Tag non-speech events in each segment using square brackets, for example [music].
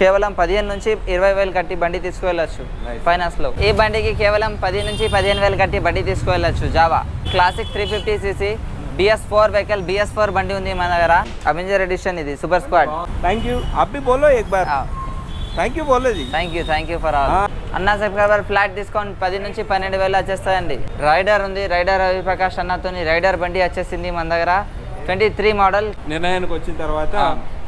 కేవలం పదిహేను నుంచి ఇరవై వేలు కట్టి బండి తీసుకువెళ్ళచ్చు ఫైనాన్స్లో ఈ బండికి కేవలం పది నుంచి పదిహేను వేలు కట్టి బండి తీసుకువెళ్ళచ్చు? Java classic three fifty CC BS four vehicle BS four బండి ఉంది మన దగ్గర. అవెంజర్ ఎడిషన్ ఇది super squad thank you thank you బోలో thank you thank you for all అన్నా సబ్స్క్రైబర్ ఫ్లాట్ డిస్కౌంట్ పది నుంచి పన్నెండు వేలు వచ్చేస్తాయండి. రైడర్ ఉంది రైడర్ రవి ప్రకాష్ అన్నతోని రైడర్ బండి వచ్చేసింది మన దగ్గర. ట్వంటీ త్రీ మోడల్ నిర్ణయానికి వచ్చిన తర్వాత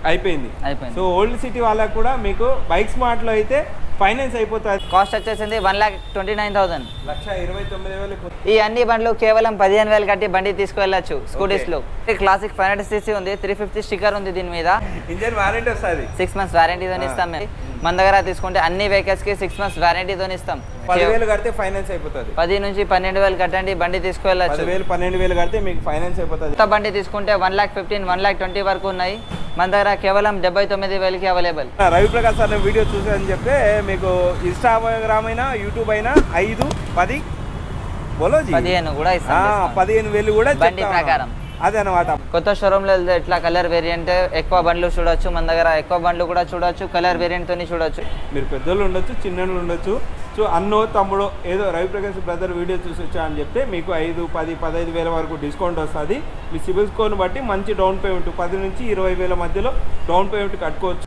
అయిపోయింది. అయిపోయింది. సో ఓల్డ్ సిటీ వాళ్ళకు కూడా మీకు బైక్ స్మార్ట్లో అయితే ఫైనాన్స్ అయిపోతుంది. కాస్ట్ వచ్చేసింది one lakh twenty nine thousand. లక్ష ఇరవై తొమ్మిది వేలకు ఈ అన్ని బండ్లు కేవలం పదిహేను వేలు కట్టి బండి తీసుకువెళ్ళచ్చు స్కూటీస్లో క్లాసిక్ ఫైవ్ హండ్రెడ్ సీసీ ఉంది త్రీ ఫిఫ్టీ స్టిక్కర్ ఉంది దీని మీద. ఇంజన్ వారంటీ వస్తుంది. సిక్స్ మంత్స్ వారంటీతో ఇస్తాం మేము. మన దగ్గర తీసుకుంటే అన్ని వెహికల్స్కి సిక్స్ మంత్స్ వారంటీతో ఇస్తాం. పదివేలు కడితే ఫైనాన్స్ అయిపోతుంది. పది నుంచి పన్నెండు వేలు కట్టండి బండి తీసుకువెళ్ళచ్చు. పదివేలు పన్నెండు వేలు కడితే మీకు ఫైనాన్స్ అయిపోతుంది. కొత్త బండి తీసుకుంటే one lakh fifteen one lakh twenty వరకు ఉన్నాయి. మన దగ్గర కేవలం డెబ్బై తొమ్మిది వేలకి అవైలబుల్ రవిప్రకాష్ సార్ వీడియో చూసారని చెప్తే మీకు ఇన్స్టాగ్రామ్ అయినా యూట్యూబ్ అయినా ఐదు పది. పదిహేను కూడా. పదిహేను వేలు కూడా బండి ప్రకారం. ఉన్నాం. అదే అనమాట కొత్త షోరూమ్లో వెళ్తే ఇట్లా కలర్ వేరియంట్ ఎక్కువ బండ్లు చూడొచ్చు మన దగ్గర ఎక్కువ బండ్లు కూడా చూడొచ్చు కలర్ వేరియంట్ తోని చూడొచ్చు. మీరు పెద్దోళ్ళు ఉండొచ్చు చిన్నోళ్ళు ఉండొచ్చు. సో అన్నో తమ్ముడో ఏదో రవిప్రకాష్ బ్రదర్ వీడియో చూసి వచ్చా అని చెప్తే మీకు ఐదు పది పదహైదు వేల వరకు డిస్కౌంట్ వస్తుంది. మీ సిబిల్ స్కోర్ని బట్టి మంచి డౌన్ పేమెంట్ పది నుంచి ఇరవై వేల మధ్యలో డౌన్ పేమెంట్ కట్టుకోవచ్చు.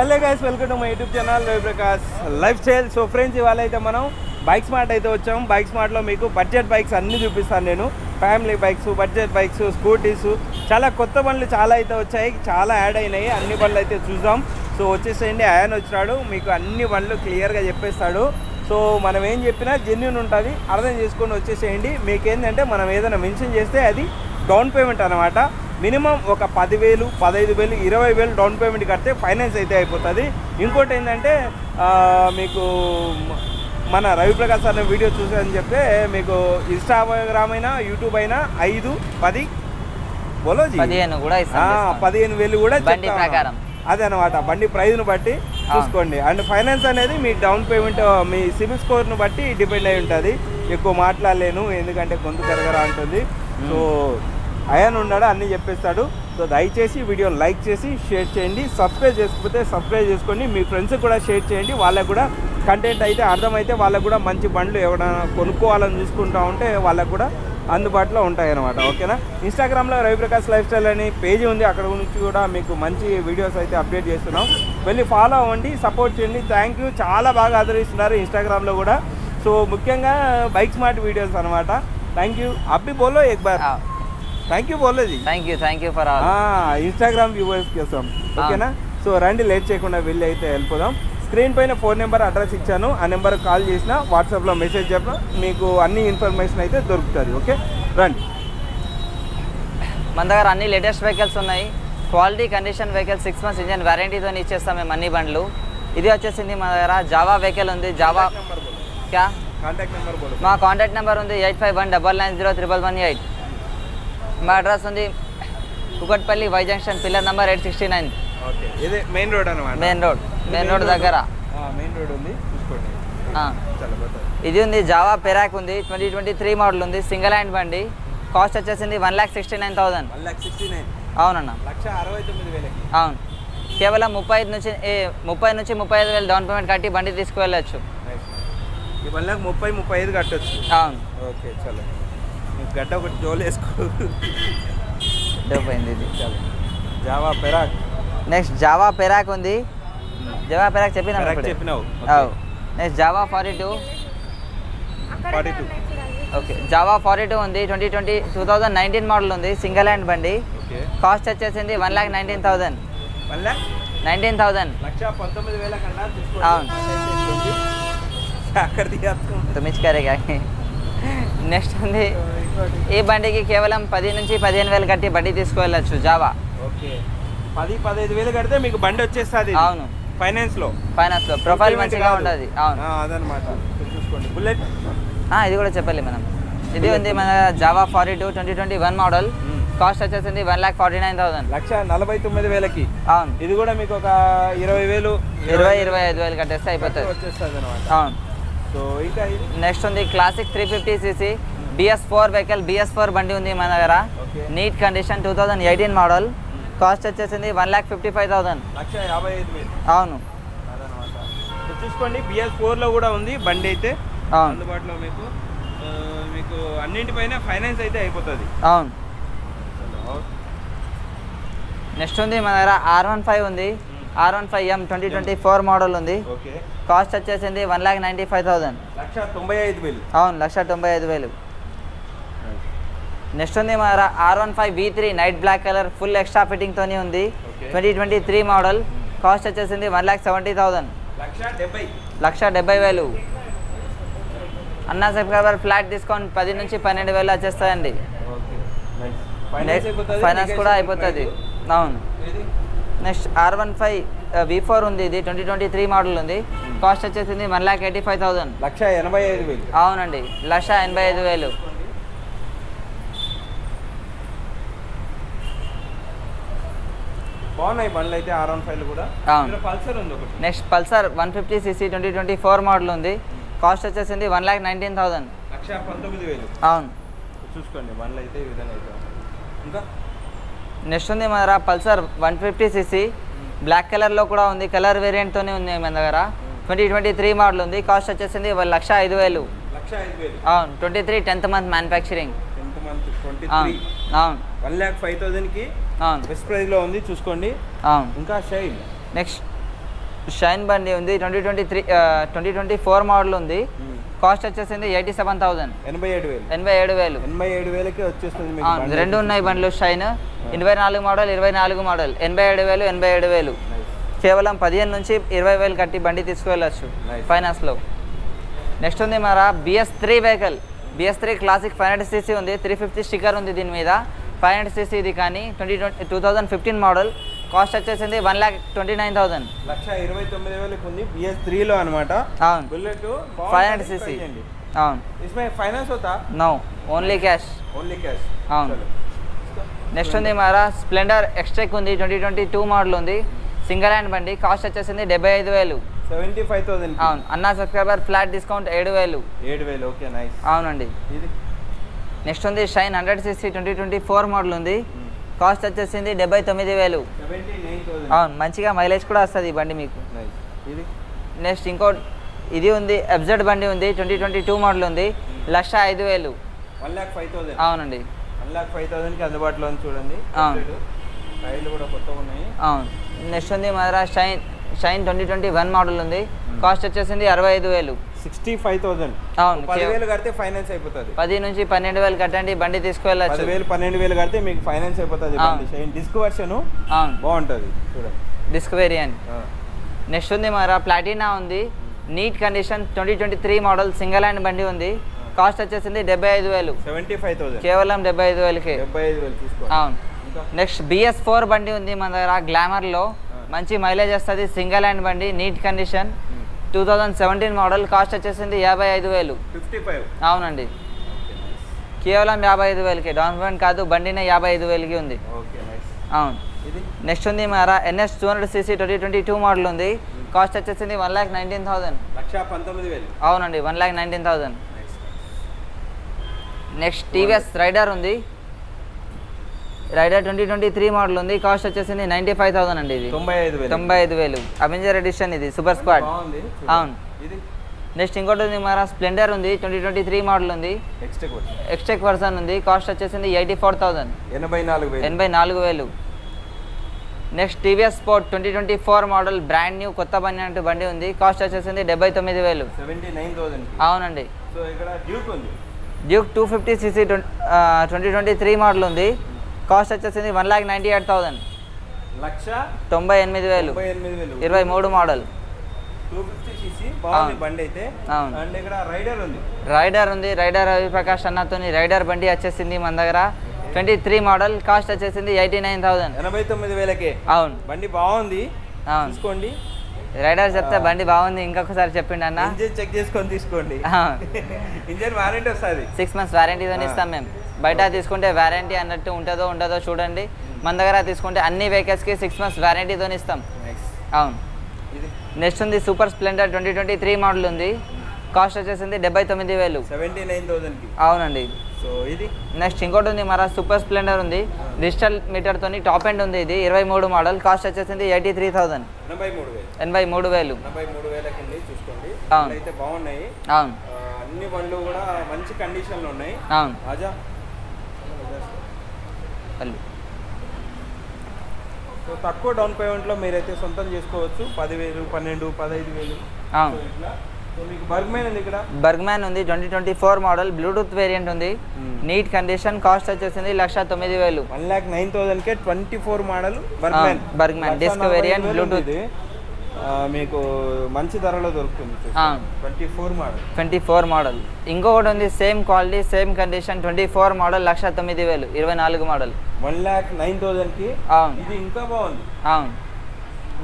hello guys welcome to my YouTube channel Raviprakash lifestyle so friends ఇవాళ అయితే మనం బైక్ స్మార్ట్ అయితే వచ్చాం. బైక్ స్మార్ట్లో మీకు బడ్జెట్ బైక్స్ అన్నీ చూపిస్తాను నేను. Family bikes budget bikes scooties చాలా కొత్త బండ్లు చాలా అయితే వచ్చాయి. చాలా యాడ్ అయినాయి. అన్ని బండ్లు అయితే చూద్దాం. సో వచ్చేసేయండి. ఆయన వచ్చినాడు. మీకు అన్ని బండ్లు క్లియర్గా చెప్పేస్తాడు. సో మనం ఏం చెప్పినా జెన్యున్ ఉంటుంది. అర్థం చేసుకొని వచ్చేసేయండి. మీకు ఏంటంటే మనం ఏదైనా మెన్షన్ చేస్తే అది డౌన్ పేమెంట్ అనమాట మినిమం ఒక పదివేలు పదహైదు వేలు ఇరవై వేలు డౌన్ పేమెంట్ కడితే ఫైనాన్స్ అయితే అయిపోతుంది. ఇంకోటి ఏంటంటే మీకు మన రవిప్రకాష్ అనే వీడియో చూసారని చెప్తే మీకు ఇన్స్టాగ్రామ్ అయినా యూట్యూబ్ అయినా ఐదు పది బోలో. పదిహేను కూడా వేలు కూడా ప్రకారం. అదే అనమాట బండి ప్రైజ్ను బట్టి చూసుకోండి. అండ్ ఫైనాన్స్ అనేది మీ డౌన్ పేమెంట్ మీ సిబిల్ స్కోర్ను బట్టి డిపెండ్ అయి ఉంటుంది. ఎక్కువ మాట్లాడలేను ఎందుకంటే గొంతు కరగరా ఉంటుంది సో అయాన్ ఉన్నాడు అన్నీ చెప్పేస్తాడు. సో దయచేసి వీడియో లైక్ చేసి షేర్ చేయండి. సబ్స్క్రైబ్ చేసుకపోతే సబ్స్క్రైబ్ చేసుకోండి. మీ ఫ్రెండ్స్కి కూడా షేర్ చేయండి. వాళ్ళకు కూడా కంటెంట్ అయితే అర్థమైతే వాళ్ళకు కూడా మంచి బండ్లు ఎవరైనా కొనుక్కోవాలని చూసుకుంటా ఉంటే వాళ్ళకు కూడా అందుబాటులో ఉంటాయి అనమాట ఓకేనా? ఇన్స్టాగ్రామ్లో రవిప్రకాష్ లైఫ్ స్టైల్ అని పేజీ ఉంది. అక్కడ నుంచి కూడా మీకు మంచి వీడియోస్ అయితే అప్డేట్ చేస్తున్నాం. వెళ్ళి ఫాలో అవ్వండి సపోర్ట్ చేయండి. Thank you. చాలా బాగా ఆదరిస్తున్నారు ఇన్స్టాగ్రామ్లో కూడా. సో ముఖ్యంగా బైక్ స్మార్ట్ వీడియోస్ అనమాట థ్యాంక్ యూ. అబ్బి బోలో ఎక్ బార్ థ్యాంక్ యూ బోలో G thank you thank you for all Instagram viewers కోసం. ఓకేనా సో రండి లేట్ చేయకుండా వెళ్ళి అయితే వెళ్ళిపోదాం. స్క్రీన్ పైన ఫోన్ నెంబర్ అడ్రస్ ఇచ్చాను. ఆ నెంబర్ కాల్ చేసిన వాట్సాప్లో మెసేజ్ చెప్పిన మీకు అన్ని ఇన్ఫర్మేషన్ అయితే దొరుకుతుంది ఓకే రండి. మన దగ్గర అన్ని లేటెస్ట్ వెహికల్స్ ఉన్నాయి. Quality condition vehicle six months engine వారంటీతో ఇచ్చేస్తాం మేము అన్ని బండ్లు. ఇది వచ్చేసింది మన దగ్గర జావా వెహికల్ ఉంది. జావా క్యా? కాంటాక్ట్ నెంబర్ బోలో. మా కాంటాక్ట్ నెంబర్ ఉంది eight five one double nine zero triple one eight మా అడ్రస్ ఉంది. Kukatpally Y junction pillar number eight sixty nine okay. ఇదే మెయిన్ రోడ్ అనమాట మెయిన్ రోడ్ మెయిన్ రోడ్ దగ్గర. మెయిన్ రోడ్ ఉంది. చూసుకోండి. ఇది ఉంది జావా పెరాక్ ఉంది. ట్వంటీ ట్వంటీ త్రీ మోడల్ ఉంది. సింగిల్ హ్యాండ్ బండి. కాస్ట్ వచ్చేసింది one lakh sixty nine thousand one lakh sixty nine అవునన్న. లక్ష అరవై తొమ్మిది వేలకి. అవును. కేవలం ముప్పై ఐదు నుంచి ఏ, ముప్పై నుంచి ముప్పై ఐదు వేలు డౌన్ పేమెంట్ కట్టి బండి తీసుకువెళ్ళచ్చు. ముప్పై ముప్పై ఐదు కట్టొచ్చు. అవును. ఓకే చలో. గడ్డ ఒకటి జోలు వేసుకో. అయిపోయింది ఇది. చలో Jawa Perak. Next Jawa Perak ఉంది. జావా పెరాక్ చెప్పినా చెప్పినావు. Next Jawa forty two. Forty two. Okay. Jawa forty two ఉంది. Twenty twenty two thousand nineteen model ఉంది. సింగిల్ హ్యాండ్ బండి. ఓకే. కాస్ట్ వచ్చేసింది one lakh nineteen thousand. One lakh nineteen thousand. లక్ష పంతొమ్మిది వేల కన్నా అవును. అక్కడ తుమిచ్ కరేగా నెక్స్ట్ ఉంది. ఈ బండికి కేవలం పది నుంచి పదిహేను వేలు కట్టి బండి తీసుకువెళ్ళచ్చు జావా. ఓకే. పది పదహైదు వేలు కడితే మీకు బండి వచ్చేస్తుంది అవును. ఫైనాన్స్లో ఫైనాన్స్లో. ప్రొఫైల్ మంచిగా ఉంటుంది. అవును. అదనమాట. చూసుకోండి. బుల్లెట్ ఇది కూడా చెప్పాలి మనం. ఇది ఉంది మన Jawa forty two twenty twenty one model. Cost వచ్చేసింది one lakh forty nine thousand. లక్ష నలభై తొమ్మిది వేలకి. అవును. ఇది కూడా మీకు ఒక ఇరవై వేలు ఇరవై ఇరవై ఐదు వేలు కట్టేస్తే అయిపోతుంది. వచ్చేస్తుంది అనమాట అవును. సో ఇంకా నెక్స్ట్ ఉంది classic three fifty CC. BS four vehicle BS four బండి ఉంది మన దగ్గర. Neat condition two thousand eighteen model cost వచ్చేసింది one lakh fifty five thousand అవును. చూసుకోండి బిఎస్ ఫోర్లో కూడా ఉంది బండి అయితే. అందుబాటులో మీకు. మీకు అన్నింటిపైన ఫైనాన్స్ అయితే అయిపోతుంది. అవును. నెక్స్ట్ ఉంది మన దగ్గర ఆర్ వన్ ఫైవ్ ఉంది. R one five M twenty twenty four model ఉంది. కాస్ట్ వచ్చేసింది one lakh ninety five thousand లక్ష తొంభై ఐదు వేలు. అవును లక్ష తొంభై ఐదు వేలు. నెక్స్ట్ ఉంది మన R one five V three night black colour full extra ఫిట్టింగ్తోని ఉంది. Twenty twenty three model cost వచ్చేసింది వన్ ల్యాక్ సెవెంటీ థౌసండ్ లక్ష డెబ్బై. వేలు. అన్నా సబ్స్క్రైబర్ ఫ్లాట్ డిస్కౌంట్ పది నుంచి పన్నెండు వేలు వచ్చేస్తాయండి. ఫైనాన్స్ కూడా అయిపోతుంది. అవును. Next R one five V four ఉంది ఇది ట్వంటీ ట్వంటీ త్రీ మోడల్ ఉంది కాస్ట్ వచ్చేసింది one lakh eighty five thousand లక్ష ఎనభై ఐదు వేలు. అవునండి. లక్ష ఎనభై ఐదు వేలు. బాగున్నాయి బండ్లు అయితే ఆర్ వన్ ఫైవ్ కూడా. పల్సర్ ఉంది ఒకటి. Next Pulsar one fifty CC twenty twenty four model ఉంది. కాస్ట్ వచ్చేసింది వన్ ల్యాక్ నైన్టీన్ థౌసండ్. లక్ష పంతొమ్మిది వేలు. అవును. చూసుకోండి బండ్లు అయితే ఈ విధంగా అయితే ఉన్నాయి. ఇంకా? నెక్స్ట్ ఉంది మన దగ్గర Pulsar one fifty CC. Black కలర్లో కూడా ఉంది. కలర్ వేరియంట్తోనే ఉంది మన దగ్గర. ట్వంటీ ట్వంటీ త్రీ మోడల్ ఉంది. కాస్ట్ వచ్చేసింది లక్ష ఐదు వేలు. అవును. Twenty three tenth month manufacturing. అవును. వన్ ల్యాక్ ఫైవ్ అవును బెస్ట్ ప్రైస్లో ఉంది చూసుకోండి. ఇంకా షైన్. నెక్స్ట్. షైన్ బండి ఉంది twenty twenty three twenty twenty four model ఉంది. కాస్ట్ వచ్చేసింది ఎయిటీ సెవెన్ థౌసండ్. ఎనభై ఏడు వేలు. ఎనభై ఏడు వేలు. ఎనభై ఏడు వేలకి వచ్చేస్తుంది. రెండు ఉన్నాయి బండ్లు షైన్. ఇరవై నాలుగు మోడల్ ఇరవై నాలుగు మోడల్. ఎనభై ఏడు వేలు ఎనభై ఏడు వేలు. కేవలం పదిహేను నుంచి ఇరవై వేలు కట్టి బండి తీసుకువెళ్ళచ్చు. ఫైనాన్స్లో నెక్స్ట్ ఉంది మన BS three vehicle. BS three classic five hundred CC ఉంది త్రీ ఫిఫ్టీ స్టిక్కర్ ఉంది దీని మీద. ఫైవ్ హండ్రెడ్ సిసి ఇది కానీ twenty twenty two thousand fifteen model. Cost వచ్చేసింది one lakh twenty nine thousand లక్ష ఇరవై తొమ్మిది వేలకు ఉంది బిఎస్ త్రీలో అనమాట అవును. Bullet five hundred CC. అవును. ఫైనాన్స్ అవుతా? No only cash only cash అవును. నెక్స్ట్ ఉంది మారా స్ప్లెండర్ ఎక్స్ట్రెక్ ఉంది ట్వంటీ ట్వంటీ టూ మోడల్ ఉంది. సింగల్ హ్యాండ్ బండి కాస్ట్ వచ్చేసింది డెబ్బై ఐదు వేలు. సెవెంటీ ఫైవ్ థౌసండ్ అవును. అన్నా సబ్స్క్రైబర్ ఫ్లాట్ డిస్కౌంట్ ఏడు వేలు. ఏడు వేలు ఓకే నైస్ అవునండి. ఇది? నెక్స్ట్ ఉంది Shine hundred sixty twenty twenty four model ఉంది. కాస్ట్ వచ్చేసింది డెబ్బై తొమ్మిది వేలు. అవును మంచిగా మైలేజ్ కూడా వస్తుంది ఈ బండి మీకు. నెక్స్ట్ ఇంకో ఇది ఉంది ఎఫ్జెడ్ బండి ఉంది ట్వంటీ ట్వంటీ టూ మోడల్ ఉంది లక్ష ఐదు వేలు. One lakh five thousand. అవునండి. వన్ ల్యాక్ ఫైవ్ థౌసండ్కి అందుబాటులో ఉంది చూడండి. అవును. టైర్లు కూడా కొత్తగా ఉన్నాయి. అవును. నెక్స్ట్ ఉంది మన దగ్గర Shine Shine twenty twenty one model ఉంది. కాస్ట్ వచ్చేసింది అరవై ఐదు వేలు. Sixty five thousand. అవును పదివేలు కడితే ఫైనాన్స్ అయిపోతుంది. పది నుంచి పన్నెండు వేలు కట్టండి బండి తీసుకువెళ్ళచ్చు. పదివేలు పన్నెండు వేలు కడితే మీకు ఫైనాన్స్ అయిపోతుంది డిస్క్ వర్షన్ అవును. బాగుంటుంది. చూడండి. Disc variant. నెక్స్ట్ ఉంది మన ప్లాటినా ఉంది. Neat condition twenty twenty three model single hand బండి ఉంది. కాస్ట్ వచ్చేసింది డెబ్బై ఐదు వేలు. Seventy five thousand. కేవలం డెబ్బై ఐదు వేలకి. డెబ్బై ఐదు వేలు తీసుకో అవును. నెక్స్ట్ బిఎస్ ఫోర్ బండి ఉంది మన దగ్గర గ్లామర్లో. మంచి మైలేజ్ వస్తుంది సింగిల్ హ్యాండ్ బండి neat condition. Two thousand seventeen model cost వచ్చేసింది యాభై ఐదు వేలు. Fifty five. అవునండి. కేవలం యాభై ఐదు వేలకి. డౌన్ పేమెంట్ కాదు బండినే యాభై ఐదు వేలకి ఉంది. అవును. నెక్స్ట్ ఉంది మన NS two hundred CC twenty twenty two model ఉంది. కాస్ట్ వచ్చేసింది వన్ ల్యాక్ నైన్టీన్ థౌసండ్. లక్ష పంతొమ్మిది వేలు. అవునండి one lakh nineteen thousand. Next TVS Raider ఉంది. Raider twenty twenty three model ఉంది. కాస్ట్ వచ్చేసింది నైంటీ ఫైవ్ థౌసండ్ అండి ఇది. తొంభై ఐదు వేలు. తొంభై ఐదు వేలు. అవెంజర్ ఎడిషన్ ఇది. సూపర్ స్క్వాడ్ అవును. నెక్స్ట్ ఇంకోటి ఉంది మన స్ప్లెండర్ ఉంది. ట్వంటీ ట్వంటీ త్రీ మోడల్ ఉంది ఎక్స్టెక్ వర్షన్ ఉంది. కాస్ట్ వచ్చేసింది ఎయిటీ ఫోర్ థౌసండ్ ఎనభై నాలుగు ఎనభై నాలుగు వేలు. Next TVS Sport twenty twenty four model brand new కొత్త బండి అంటే బండి ఉంది. కాస్ట్ వచ్చేసింది డెబ్బై తొమ్మిది వేలు. అవునండి. Duke two fifty CC twenty twenty three model ఉంది. కాస్ట్ వచ్చేసింది one lakh ninety eight thousand. లక్ష తొంభై ఎనిమిది వేలు. ఇరవై మూడు మోడల్. రైడర్ ఉంది. రైడర్ రవిప్రకాష్ అన్నతోని రైడర్ బండి వచ్చేసింది మన దగ్గర. Twenty three model. కాస్ట్ వచ్చేసింది ఎయిటీ నైన్ థౌసండ్. ఎనభై తొమ్మిది వేలకే. అవును. బండి బాగుంది. అవును. చూసుకోండి. రైడర్ చెప్తే బండి బాగుంది. ఇంకొకసారి చెప్పిండు అన్న. ఇంజిన్ చెక్ చేసుకొని తీసుకోండి. ఇంజిన్ వారంటీ వస్తుంది. సిక్స్ మంత్స్ వారంటీతో ఇస్తాం మేము. బయట తీసుకుంటే వారంటీ అన్నట్టు ఉంటుందో ఉండదో చూడండి. మన దగ్గర తీసుకుంటే అన్ని వెహికల్స్కి సిక్స్ మంత్స్ వారంటీతో ఇస్తాం. అవును. నెక్స్ట్ ఉంది Super Splendor twenty twenty three model ఉంది. కాస్ట్ వచ్చేసింది డెబ్బై తొమ్మిది వేలు. అవునండి. సో ఇది? నెక్స్ట్ ఇంకోటి ఉంది మన సూపర్ స్ప్లెండర్ ఉంది. డిజిటల్ మీటర్తోని టాప్ ఎండ్ ఉంది ఇది ఇరవై మూడు మోడల్ కాస్ట్ వచ్చేసింది ఎయిటీ త్రీ థౌసండ్ ఎనభై మూడు వేలు. అవును. అన్ని బండ్లు కూడా మంచి కండిషన్లో ఉన్నాయి. అవును. సో తక్కువ డౌన్ పేమెంట్లో మీరైతే సొంతం చేసుకోవచ్చు. పదివేలు పన్నెండు పదహైదు వేలు. బర్గ్మైన్ ఉంది ఇక్కడ? బర్గ్మ్యాన్ ఉంది twenty twenty four model. Bluetooth variant ఉంది. నీట్ కండిషన్ కాస్ట్ వచ్చేసింది లక్ష తొమ్మిది వేలు. వన్ ల్యాక్ నైన్ థౌసండ్కే ట్వంటీ ఫోర్ మోడల్ ఆ, Bergman. Disc variant, Bluetooth. మీకు మంచి ధరలో దొరుకుతుంది. Twenty four model. Twenty four model. ఇంకొకటి ఉంది same quality same condition twenty four model లక్ష తొమ్మిది వేలు ఇరవై నాలుగు మోడల్. వన్ ల్యాక్ నైన్ థౌసండ్కి అవును ఇది ఇంకా బాగుంది. అవును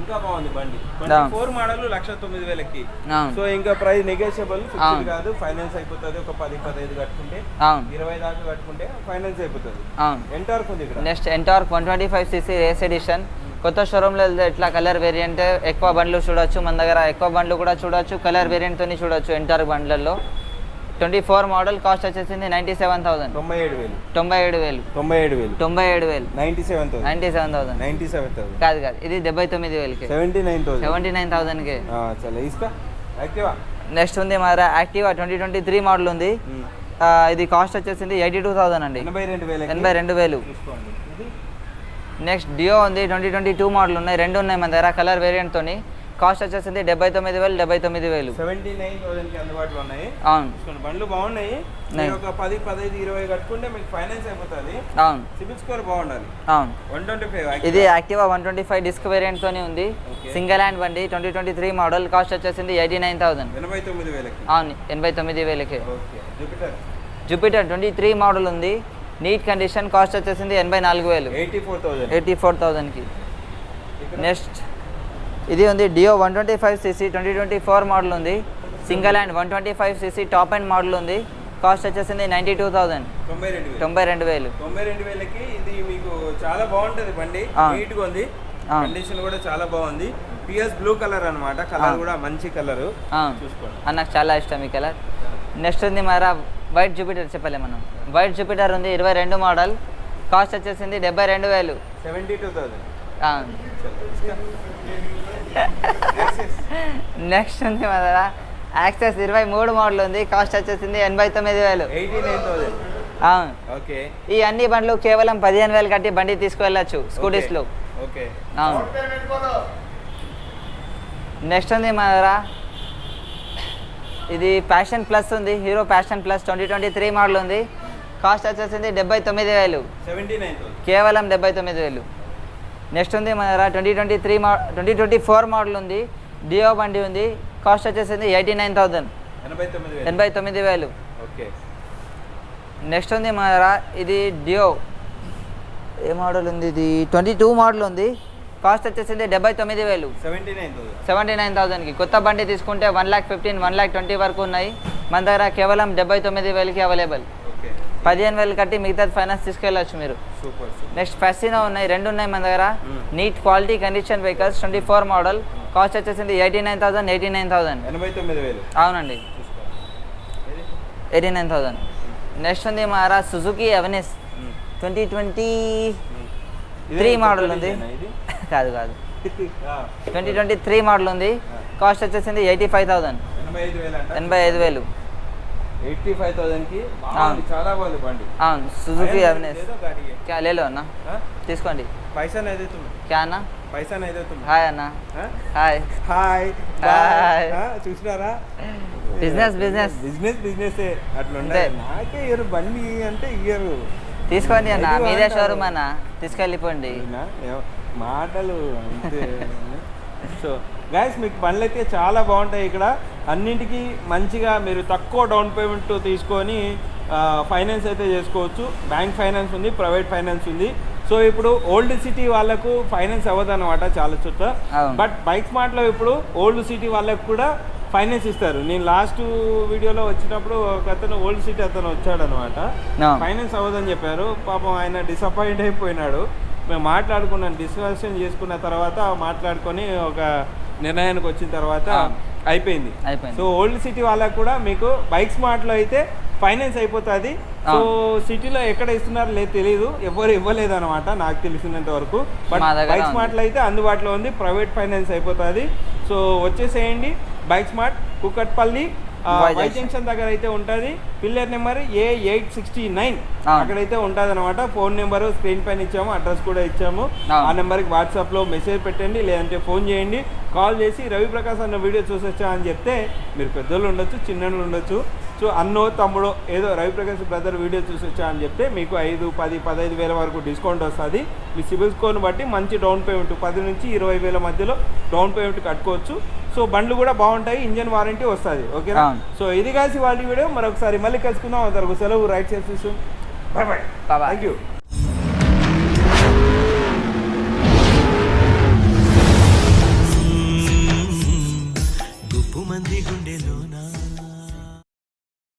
ఇంకా బాగుంది బండి. ట్వంటీ ఫోర్ మోడల్ లక్ష తొమ్మిది వేలకి. సో ఇంకా ప్రైస్ నెగోషియబుల్. కాదు. ఫైనాన్స్ అయిపోతుంది ఒక పది పదహైదు కట్టుకుంటే ఇరవై దాకా కట్టుకుంటే ఫైనాన్స్ అయిపోతుంది. వరకు ఉంది ఇక్కడ. Next Ntorq one twenty five CC race edition. కొత్త షోరూంలో వెళ్తే ఇట్లా కలర్ వేరియంట్ ఎక్కువ బండ్లు చూడొచ్చు మన దగ్గర ఎక్కువ బండ్లు కూడా చూడొచ్చు కలర్ వేరియంట్తో చూడొచ్చు ఎంటార్క్ బండ్లలో ట్వంటీ ఫోర్ మోడల్ కాస్ట్ వచ్చేసింది నైంటీ సెవెన్ థౌసండ్ తొంభై ఏడు వేలు. తొంభై ఏడు వేలు. తొంభై ఏడు వేలు. తొంభై ఏడు వేలు. Ninety seven thousand ninety seven thousand ninety seven thousand కాదు కాదు ఇది డెబ్బై తొమ్మిది వేలకి. Seventy nine thousand seventy nine థౌసండ్కి చలో ఇస్కా యాక్టివా? నెక్స్ట్ ఉంది మన Activa twenty twenty three model ఉంది ఇది కాస్ట్ వచ్చేసింది ఎయిటీ టూ థౌసండ్ అండి. ఎనభై రెండు వేలు ఎనభై రెండు వేలు. నెక్స్ట్ డియో ఉంది ట్వంటీ ట్వంటీ టూ మోడల్ ఉన్నాయి రెండు ఉన్నాయి మన దగ్గర కలర్ వేరియంట్తోని కాస్ట్ వచ్చేసింది డెబ్బై తొమ్మిది వేలు డెబ్బై తొమ్మిది వేలు. సెవెంటీ నైన్ థౌసండ్కి అందుబాటులో ఉన్నాయి. అవును. బండ్లు బాగున్నాయి. ఒక పది పదహైదు ఇరవై కట్టుకుంటే మీకు ఫైనాన్స్ అయిపోతుంది. అవును. సిబిల్ స్కోర్ బాగుండాలి. అవును. వన్ ట్వంటీ ఫైవ్ ఇది Activa one twenty five disc వేరియంట్తోని ఉంది. సింగిల్ హ్యాండ్ బండి twenty twenty three model cost వచ్చేసింది ఎయిటీ నైన్ థౌసండ్. ఎనభై తొమ్మిది వేలకి. అవును ఎనభై తొమ్మిది వేలకి. Jupiter Jupiter twenty three model ఉంది. నీట్ కండిషన్ కాస్ట్ వచ్చేసింది ఎనభై నాలుగు వేలు. Eighty four thousand eighty four థౌజండ్కి. నెక్స్ట్ ఇది ఉంది Dio one twenty five CC twenty twenty four model ఉంది. Single hand one twenty five CC top and model ఉంది. కాస్ట్ వచ్చేసింది నైంటీ టూ థౌజండ్. తొంభై రెండు వేలు. తొంభై రెండు వేలకి ఇది మీకు చాలా బాగుంటుంది బండి. నీట్గా ఉంది. కండిషన్ కూడా చాలా బాగుంది. పిఎస్ బ్లూ కలర్ అన్నమాట. కలర్. కూడా మంచి కలర్ చూసుకోండి. నాకు చాలా ఇష్టం ఈ కలర్ నెక్స్ట్ ఉంది మరా వైట్ జూపిటర్ చెప్పలే మనం. వైట్ జూపిటర్ ఉంది ఇరవై రెండు మోడల్. కాస్ట్ వచ్చేసింది డెబ్బై రెండు వేలు. సెవెంటీ టూ నెక్స్ట్ ఉంది మన దగ్గర. యాక్సెస్ ఇరవై మూడు మోడల్ ఉంది కాస్ట్ వచ్చేసింది ఎనభై తొమ్మిది వేలు. అవును ఓకే. ఈ అన్ని బండ్లు కేవలం పదిహేను వేలు కట్టి బండి తీసుకువెళ్ళచ్చు స్కూటీస్లో. ఓకే. అవును నెక్స్ట్ ఉంది మన దగ్గర. ఇది ప్యాషన్ ప్లస్ ఉంది Hero Passion Plus twenty twenty three model ఉంది. కాస్ట్ వచ్చేసింది డెబ్బై తొమ్మిది వేలు. కేవలం డెబ్బై తొమ్మిది వేలు. నెక్స్ట్ ఉంది మన దగ్గర twenty twenty three mo twenty twenty four model ఉంది. డియో బండి ఉంది. కాస్ట్ వచ్చేసింది ఎయిటీ నైన్ థౌజండ్ ఎనభై తొమ్మిది వేలు. నెక్స్ట్ ఉంది మన దగ్గర ఇది డియో ఏ మోడల్ ఉంది ఇది? ట్వంటీ టూ మోడల్ ఉంది. కాస్ట్ వచ్చేసింది డెబ్బై తొమ్మిది వేలు. సెవెంటీ నైన్ థౌసండ్కి. కొత్త బండి తీసుకుంటే one lakh fifteen one lakh twenty వరకు ఉన్నాయి. మన దగ్గర కేవలం డెబ్బై తొమ్మిది వేలకి అవైలబుల్. పదిహేను వేలు కట్టి మిగతా ఫైనాన్స్ తీసుకెళ్ళచ్చు మీరు. నెక్స్ట్ ఫెస్టినో ఉన్నాయి రెండు ఉన్నాయి మన దగ్గర. Neat quality condition vehicles twenty four model cost వచ్చేసింది eighty nine thousand eighty nine thousand అవునండి. ఎయిటీ నైన్ థౌసండ్ నెక్స్ట్ ఉంది మహారా Suzuki Avenis twenty twenty three model ఉంది. [laughs] కాదు కాదు. ట్వంటీ ట్వంటీ త్రీ మోడల్ ఉంది. కాస్ట్ వచ్చేసింది ఎయిటీ ఫైవ్ థౌసండ్ ఎనభై ఐదు వేలు అంట ఎనభై ఐదు వేలు ఎయిటీ ఫైవ్ థౌసండ్కి చాలా బాగుంది బండి. అవును సుజుకి అవనేస్ క్యా లేలో అన్న? తీసుకోండి. పైసా నైదవుతుంది క్యా అన్న? పైసా నైదవుతుంది హాయ్ అన్న. హాయ్. హాయ్. హాయ్. చూసినారా? బిజినెస్ బిజినెస్ బిజినెస్ బిజినెస్ అట్లా ఉంటాయి నాకే ఇయర్ బండి అంటే ఇయర్. తీసుకోండి అన్న మీదే షోరూమ్ అన్న. తీసుకెళ్ళిపోండి. మాటలు [laughs] సో గాయస్ మీకు బండ్లు అయితే చాలా బాగుంటాయి ఇక్కడ. అన్నింటికి మంచిగా మీరు తక్కువ డౌన్ పేమెంట్ తీసుకొని ఫైనాన్స్ అయితే చేసుకోవచ్చు. బ్యాంక్ ఫైనాన్స్ ఉంది ప్రైవేట్ ఫైనాన్స్ ఉంది. సో ఇప్పుడు ఓల్డ్ సిటీ వాళ్ళకు ఫైనాన్స్ అవ్వదు అనమాట చాలా అవును. బట్ బైక్ స్మార్ట్లో ఇప్పుడు ఓల్డ్ సిటీ వాళ్ళకు కూడా ఫైనాన్స్ ఇస్తారు. నేను లాస్ట్ వీడియోలో వచ్చినప్పుడు ఒక అతను ఓల్డ్ సిటీ అతను వచ్చాడు అనమాట. ఫైనాన్స్ అవ్వదని చెప్పారు. పాపం ఆయన డిసప్పాయింట్ అయిపోయినాడు. మేము మాట్లాడుకున్నాం డిస్కషన్ చేసుకున్న తర్వాత మాట్లాడుకొని ఒక నిర్ణయానికి వచ్చిన తర్వాత. అయిపోయింది. సో ఓల్డ్ సిటీ వాళ్ళకు కూడా మీకు బైక్ స్మార్ట్లో అయితే ఫైనాన్స్ అయిపోతుంది సో సిటీలో ఎక్కడ ఇస్తున్నారు లేదు తెలియదు ఎవరు ఇవ్వలేదు అనమాట నాకు తెలిసినంత వరకు బట్ బైక్. స్మార్ట్లో అయితే అందుబాటులో ఉంది ప్రైవేట్ ఫైనాన్స్ అయిపోతుంది సో వచ్చేసేయండి బైక్ స్మార్ట్ కుకట్పల్లి ఆ, వై జంక్షన్. దగ్గర అయితే ఉంటుంది పిల్లర్ నెంబర్ ఏ ఎయిట్ సిక్స్టీ నైన్. అక్కడైతే ఉంటుంది అనమాట ఫోన్ నెంబర్ స్క్రీన్ పైన ఇచ్చాము అడ్రస్ కూడా ఇచ్చాము. ఆ నెంబర్కి వాట్సాప్లో మెసేజ్ పెట్టండి లేదంటే ఫోన్ చేయండి కాల్ చేసి రవి ప్రకాశ్ అన్న వీడియో చూసొచ్చా అని చెప్తే మీరు పెద్దోళ్ళు ఉండొచ్చు చిన్నోళ్ళు ఉండొచ్చు. సో అన్నో తమ్ముడో ఏదో రవి ప్రకాశ్ బ్రదర్ వీడియో చూసొచ్చా అని చెప్తే మీకు ఐదు పది పదహైదు వేల వరకు డిస్కౌంట్ వస్తుంది. మీ సిబిల్ స్కోర్ని బట్టి మంచి డౌన్ పేమెంట్ పది నుంచి ఇరవై వేల మధ్యలో డౌన్ పేమెంట్ కట్టుకోవచ్చు. సో బండ్లు కూడా బాగుంటాయి ఇంజన్ వారంటీ వస్తుంది. ఓకేనా. సో ఇది కాసి వాళ్ళ వీడియో. మరొకసారి మళ్ళీ కలుసుకుందాం. అందరికి సెలవు. రైట్ చేసి బాయ్ బాయ్. Thank you